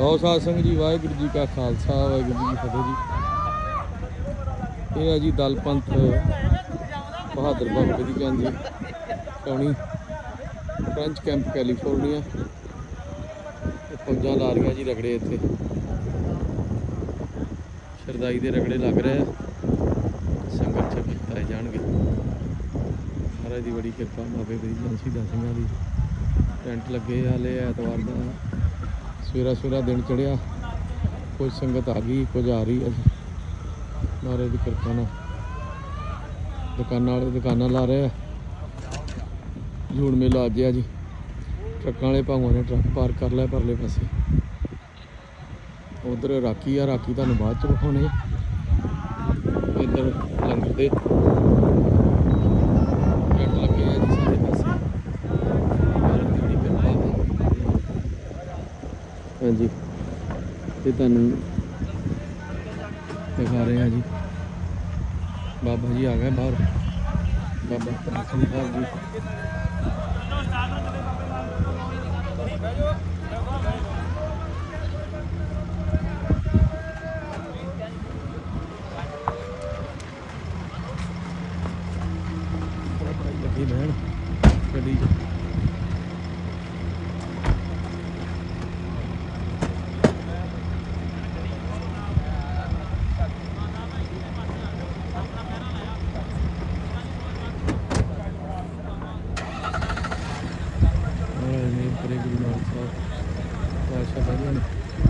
ਲਓ ਸਾਧ ਸੰਗਤ ਜੀ, ਵਾਹਿਗੁਰੂ ਜੀ ਕਾ ਖਾਲਸਾ, ਵਾਹਿਗੁਰੂ ਜੀ ਕੀ ਫਤਿਹ ਜੀ। ਇਹ ਹੈ ਜੀ ਦਲ ਪੰਥ ਬਹਾਦਰ ਬਾਬੇ ਦੀ ਜਾਂਦੀ ਟੌਣੀ ਫ੍ਰੈਂਚ ਕੈਂਪ ਕੈਲੀਫੋਰਨੀਆ। ਇਹ ਫੌਜਾਂ ਲਾ ਰਹੀਆਂ ਜੀ ਰਗੜੇ ਇੱਥੇ। ਸ਼ਰਦਾਈ ਦੇ ਰਗੜੇ ਲੱਗ ਰਹੇ ਆ। ਸੰਗਤ ਚ ਪਾਏ ਜਾਣਗੇ। ਮਹਾਰਾਜ ਦੀ ਬੜੀ ਕਿਰਪਾ, ਬਾਬੇ ਬੜੀ ਜਾਂਸੀ ਦਾ ਸਿੰਘਾਂ ਦੀ। ਟੈਂਟ ਲੱਗੇ ਆ ਐਤਵਾਰ ਦਾ। ਸਵੇਰਾ ਸਵੇਰਾ ਦਿਨ ਚੜਿਆ। ਕੁਝ ਸੰਗਤ ਆ ਗਈ, ਕੁਝ ਆ ਰਹੀ ਹੈ। ਮਹਾਰਾਜ ਦੀ ਕਿਰਪਾ ਨਾਲ। ਦੁਕਾਨਾਂ ਵਾਲੇ ਦੁਕਾਨਾਂ ਲਾ ਰਹੇ ਆ। ਜੂੜ ਮੇਲਾ ਅੱਜ ਆ ਜੀ। ਟਰੱਕਾਂ ਵਾਲੇ ਭਾਵਾਂ ਨੇ ਟਰੱਕ ਪਾਰਕ ਕਰ ਲਿਆ ਪਰਲੇ ਪਾਸੇ। ਉਧਰ ਰਾਕੀ ਆ ਰਾਕੀ ਤੁਹਾਨੂੰ ਬਾਅਦ ਚ ਵਿਖਾਉਣੇ ਇੱਧਰ ਲੰਗਰ ਦੇ ਟੈਂਟ ਲੱਗੇ ਆ ਜੀ ਸਾਰੇ ਪਾਸੇ ਮਹਾਰਾਜ ਦੀ ਬੜੀ ਕਿਰਪਾ ਹੈ ਹਾਂਜੀ। ਤੇ ਤੁਹਾਨੂੰ ਦਿਖਾ ਰਹੇ ਆ ਜੀ। ਬਾਬਾ ਜੀ ਆ ਗਏ ਬਾਹਰ। ਬਾਬਾ ਪ੍ਰਾਚੀਨ ਸਾਹਿਬ ਜੀ। ਲੱਗੀ ਲੈਣ ਗੱਡੀ 'ਚ। Rồi sau.